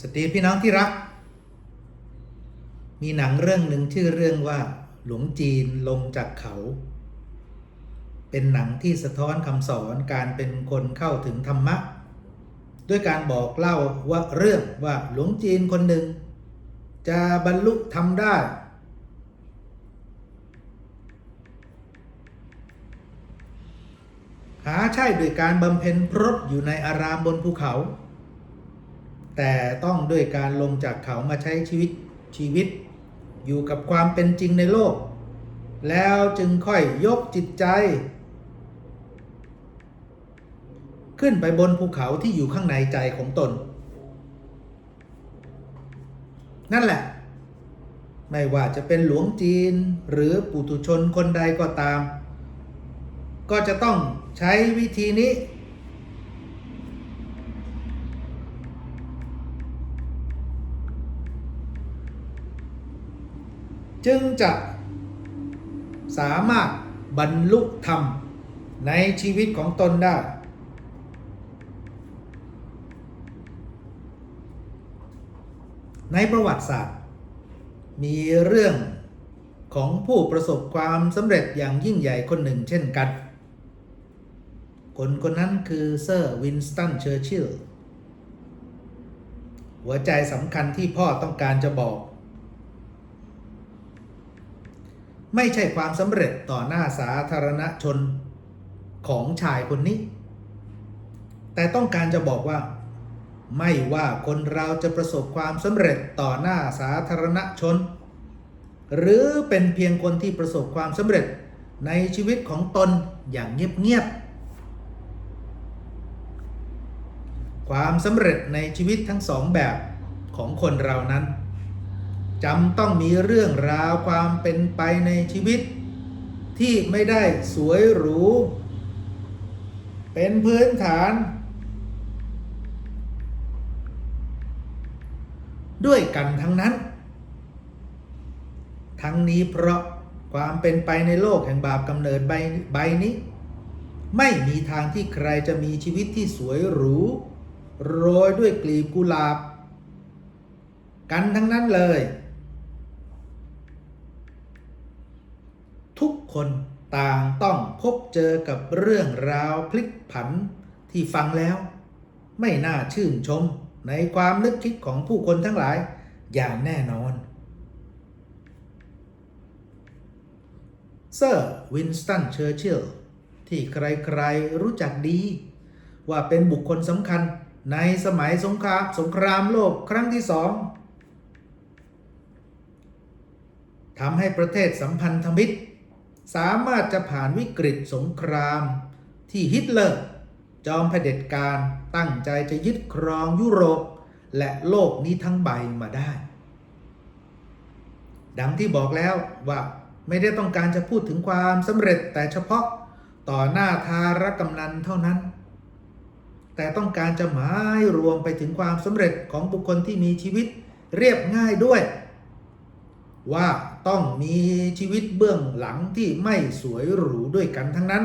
สตรีพี่น้องที่รัก มีหนังเรื่องหนึ่งชื่อเรื่องว่า หลวงจีนลงจากเขา เป็นหนังที่สะท้อนคำสอนการเป็นคนเข้าถึงธรรมะ ด้วยการบอกเล่าว่าเรื่องว่าหลวงจีนคนหนึ่ง จะบรรลุธรรมได้ หาใช่โดยการบำเพ็ญพรตอยู่ในอารามบนภูเขา แต่ต้องด้วยการลงจากเขามาใช้ชีวิตชีวิต อยู่กับความเป็นจริงในโลก แล้วจึงค่อยยกจิตใจ ขึ้นไปบนภูเขาที่อยู่ข้างในใจของตน นั่นแหละ ไม่ว่าจะเป็นหลวงจีนหรือปุถุชนคนใดก็ตาม ก็จะต้องใช้วิธีนี้ จึงจะสามารถบรรลุธรรมในชีวิตของตนได้ ในประวัติศาสตร์ มีเรื่องของผู้ประสบความสำเร็จอย่างยิ่งใหญ่คนหนึ่งเช่นกัน คนคนนั้นคือเซอร์วินสตันเชอร์ชิลล์หัวใจสำคัญที่พ่อต้องการจะบอก ไม่ใช่ความสำเร็จต่อหน้าสาธารณชนของชายคนนี้ แต่ต้องการจะบอกว่า ไม่ว่าคนเราจะประสบความสำเร็จต่อหน้าสาธารณชน หรือเป็นเพียงคนที่ประสบความสำเร็จในชีวิตของตนอย่างเงียบๆ ความสำเร็จในชีวิตทั้งสองแบบของคนเรานั้น จำต้องมีเรื่องราวความเป็นไปในชีวิต ที่ไม่ได้สวยหรู เป็นพื้นฐาน ด้วยกันทั้งนั้น ทั้งนี้เพราะความเป็นไปในโลกแห่งบาปกำเนิดใบใบนี้ ไม่มีทางที่ใครจะมีชีวิตที่สวยหรู โรยด้วยกลีบกุหลาบ กันทั้งนั้นเลย ทุก คนต่างต้องพบเจอกับเรื่องราวพลิกผันที่ฟังแล้ว ไม่น่าชื่นชมในความนึกคิดของผู้คนทั้งหลายอย่างแน่นอน เซอร์วินสตันเชอร์ชิลล์ที่ใครๆรู้จักดี ว่าเป็นบุคคลสำคัญในสมัยสงครามสงครามโลกครั้งที่สองทำให้ประเทศสัมพันธมิตร สามารถจะผ่านวิกฤตสงคราม ที่ฮิตเลอร์ จอมเผด็จการตั้งใจจะยึดครองยุโรป และโลกนี้ทั้งใบมาได้ ดังที่บอกแล้วว่าไม่ได้ต้องการจะพูดถึงความสำเร็จแต่เฉพาะต่อหน้าทารกำนันเท่านั้น แต่ต้องการจะหมายรวมไปถึงความสำเร็จของบุคคลที่มีชีวิตเรียบง่ายด้วย ว่าต้องมีชีวิตเบื้องหลังที่ไม่สวยหรูด้วยกันทั้งนั้น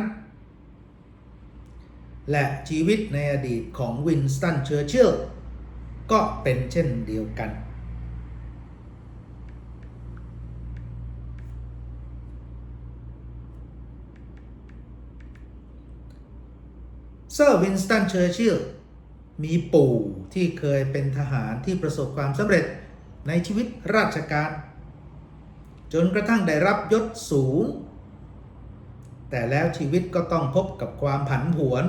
และชีวิตในอดีตของวินสตันเชอร์ชิลก็เป็นเช่นเดียวกัน เซอร์วินสตันเชอร์ชิลมีปู่ที่เคยเป็นทหารที่ประสบความสำเร็จในชีวิตราชการ จนกระทั่งได้รับยศสูง แต่แล้วชีวิตก็ต้องพบกับความผันผวน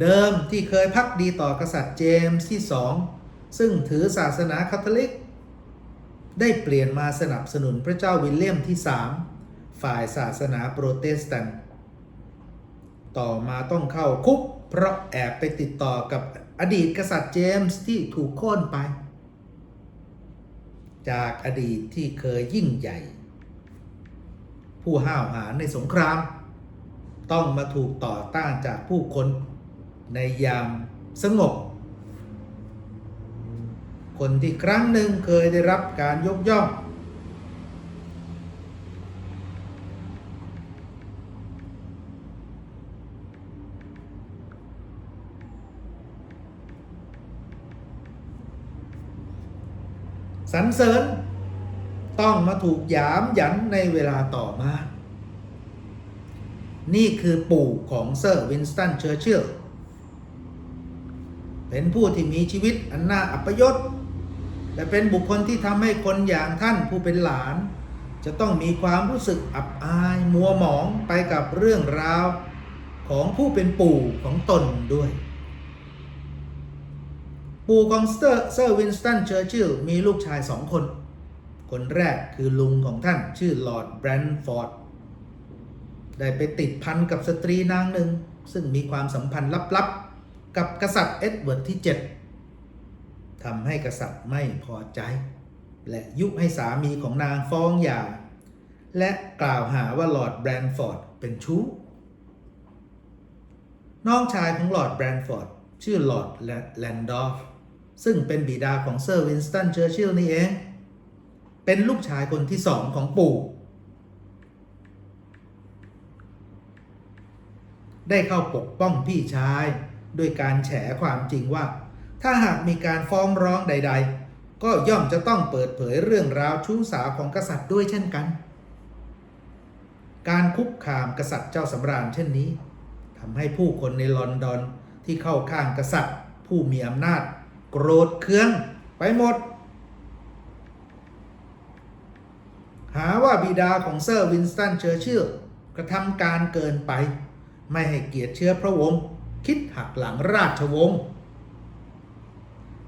เดิมที่เคยพักดีต่อกษัตริย์เจมส์ที่สองซึ่งถือศาสนาคาทอลิก ได้เปลี่ยนมาสนับสนุนพระเจ้าวิลเลียมที่สามฝ่ายศาสนาโปรเตสแตนต์ต่อมาต้องเข้าคุกเพราะแอบไปติดต่อกับอดีตกษัตริย์เจมส์ที่ถูกโค่นไป จากอดีตที่เคยยิ่งใหญ่ ผู้ห้าวหาญในสงคราม ต้องมาถูกต่อต้านจากผู้คนในยามสงบ คนที่ครั้งหนึ่งเคยได้รับการยกย่อง ส รรเสริญ ต้องมาถูกหยามหยันในเวลาต่อมา นี่คือปู่ของเซอร์วินสตันเชอร์ชิลเป็นผู้ที่มีชีวิตอันน่าอัปยศและเป็นบุคคลที่ทำให้คนอย่างท่านผู้เป็นหลาน จะต้องมีความรู้สึกอับอายมัวหมองไปกับเรื่องราว ของผู้เป็นปู่ของตนด้วย ปู่ของเซอร์เซอร์วินสตันเชอร์ชิลลมีลูกชายสองคน คนแรกคือลุงของท่านชื่อลอร์ดแบรนฟอร์ด ได้ไปติดพันกับสตรีนางหนึ่ง ซึ่งมีความสัมพันธ์ลับๆ กับกษัตริย์เอ็ดเวิร์ดที่ 7ทำให้กษัตริย์ไม่พอใจ และยุให้สามีของนางฟ้องหย่า และกล่าวหาว่าลอร์ดแบรนฟอร์ดเป็นชู้ น้องชายของลอร์ดแบรนฟอร์ดชื่อลอร์ดแลนดอร์ฟ ซึ่งเป็นบิดาของเซอร์วินสตันเชอร์ชิลนี่เอง เป็นลูกชายคนที่สองของปู่ ได้เข้าปกป้องพี่ชายด้วยการแฉความจริงว่า ถ้าหากมีการฟ้องร้องใด ๆ ก็ย่อมจะต้องเปิดเผยเรื่องราวชู้สาวของกษัตริย์ด้วยเช่นกัน การคุกคามกษัตริย์เจ้าสำราญเช่นนี้ทำให้ผู้คนในลอนดอนที่เข้าข้างกษัตริย์ ผู้มีอำนาจ กรธเคืองไปหมด หาว่าบิดาของเซอร์วินสตันเชอร์ชิลกระทำการเกินไป ไม่ให้เกียรติเชื้อพระวงศ์คิดหักหลังราชวงศ์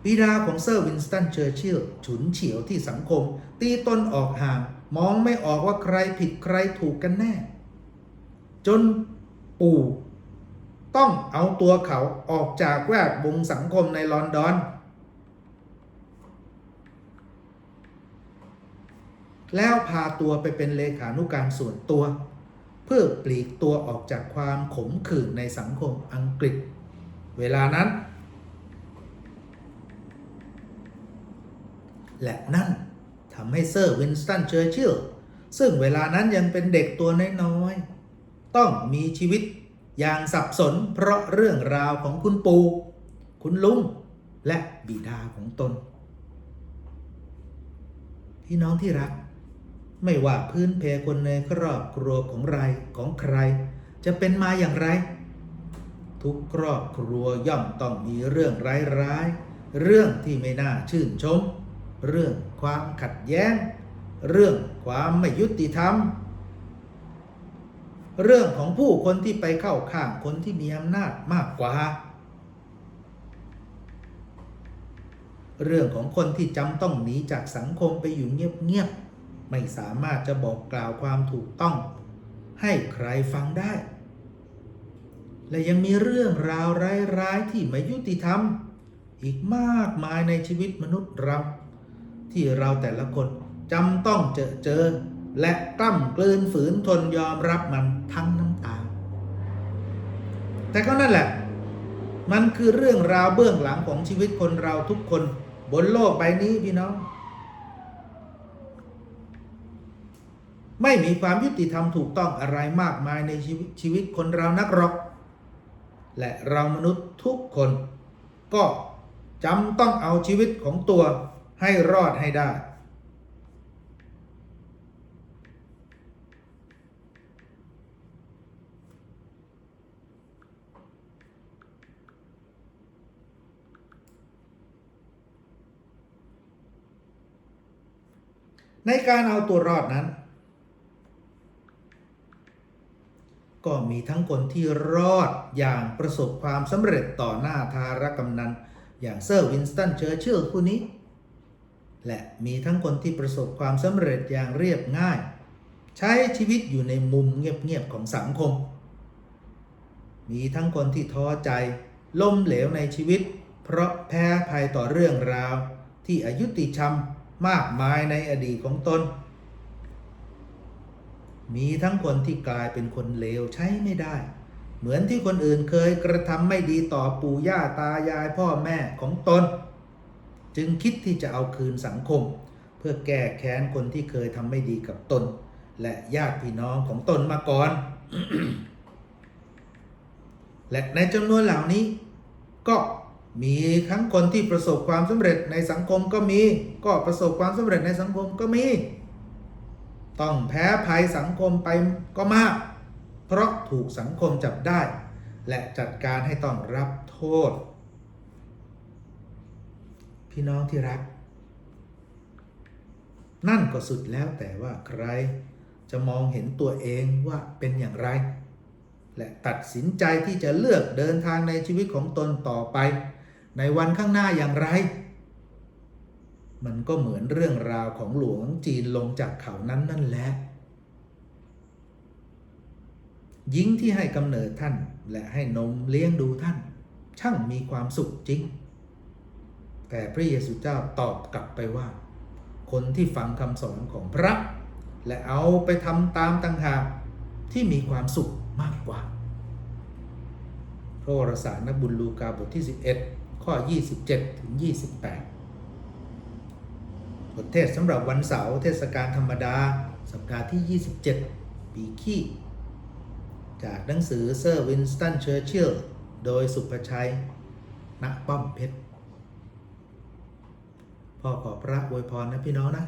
บิดาของเซอร์วินสตันเชอร์ชิลลฉุนเฉียวที่สังคม ตีตนออกห่าง มองไม่ออกว่าใครผิดใครถูกกันแน่ จนปู่ต้องเอาตัวเขาออกจากแวดวงสังคมในลอนดอน แล้วพาตัวไปเป็นเลขานุการส่วนตัว เพื่อปลีกตัวออกจากความขมขื่นในสังคมอังกฤษ เวลานั้น และนั่นทำให้เซอร์วินสตันเชอร์ชิลลซึ่งเวลานั้นยังเป็นเด็กตัวน้อยๆ ต้องมีชีวิตอย่างสับสนเพราะเรื่องราวของคุณปู่คุณลุง และบิดาของตน พี่น้องที่รัก ไม่ว่าพื้นเพคนในครอบครัวของไรของใคร จะเป็นมาอย่างไร ทุกครอบครัวย่อมต้องมีเรื่องร้ายๆ เรื่องที่ไม่น่าชื่นชม เรื่องความขัดแย้ง เรื่องความไม่ยุติธรรม เรื่องของผู้คนที่ไปเข้าข้างคนที่มีอำนาจมากกว่า เรื่องของคนที่จำต้องหนีจากสังคมไปอยู่เงียบๆ ไม่สามารถจะบอกกล่าวความถูกต้อง ให้ใครฟังได้ และยังมีเรื่องราวร้ายๆที่ไม่ยุติธรรม อีกมากมายในชีวิตมนุษย์เราที่เราแต่ละคนจำต้องเจอเจอ และกล้ำกลืนฝืนทนยอมรับมันทั้งน้ำตา แต่ก็นั่นแหละ มันคือเรื่องราวเบื้องหลังของชีวิตคนเราทุกคนบนโลกใบนี้พี่น้อง ไม่มีความยุติธรรมถูกต้องอะไรมากมายในชีวิตชีวิตคนเรานักหรอก และเรามนุษย์ทุกคน ก็จำต้องเอาชีวิตของตัวให้รอดให้ได้ ในการเอาตัวรอดนั้น ก็มีทั้งคนที่รอดอย่างประสบความสำเร็จต่อหน้าทารกำนัน อย่างเซอร์วินสตันเชอร์ชิลผู้นี้ และมีทั้งคนที่ประสบความสำเร็จอย่างเรียบง่าย ใช้ชีวิตอยู่ในมุมเงียบๆของสังคม มีทั้งคนที่ท้อใจล้มเหลวในชีวิต เพราะแพ้ภัยต่อเรื่องราว ที่อายุติธรรมมากมายในอดีตของตน มีทั้งคนที่กลายเป็นคนเลวใช้ไม่ได้ เหมือนที่คนอื่นเคยกระทำไม่ดีต่อปู่ย่าตายายพ่อแม่ของตน จึงคิดที่จะเอาคืนสังคม เพื่อแก้แค้นคนที่เคยทำไม่ดีกับตน และญาติพี่น้องของตนมาก่อน และในจำนวนเหล่านี้ ก็มีทั้งคนที่ประสบความสำเร็จในสังคมก็มี ก็ประสบความสำเร็จในสังคมก็มี ต้องแพ้ภัยสังคมไปก็มาก เพราะถูกสังคมจับได้ และจัดการให้ต้องรับโทษ พี่น้องที่รัก นั่นก็สุดแล้วแต่ว่าใครจะมองเห็นตัวเองว่าเป็นอย่างไร และตัดสินใจที่จะเลือกเดินทางในชีวิตของตนต่อไป ในวันข้างหน้าอย่างไร มันก็เหมือนเรื่องราวของหลวงจีนลงจากเขานั้นนั่นแหละหญิงที่ให้กำเนิดท่านและให้นมเลี้ยงดูท่าน ช่างมีความสุขจริง แต่พระเยซูเจ้าตอบกลับไปว่า คนที่ฟังคำสอนของพระ และเอาไปทำตามต่างหากที่มีความสุขมากกว่า พระวรสารนักบุญลูกาบทที่ 11 ข้อ 27 ถึง 28 บทเทศสำหรับวันเสาร์เทศกาลธรรมดา สัปดาห์ที่ 27 ปีขี้ จากหนังสือเซอร์วินสตันเชอร์ชิลโดยสุภชัย ณป้อมเพชรพ่อขอพระอวยพรนะพี่น้องนะ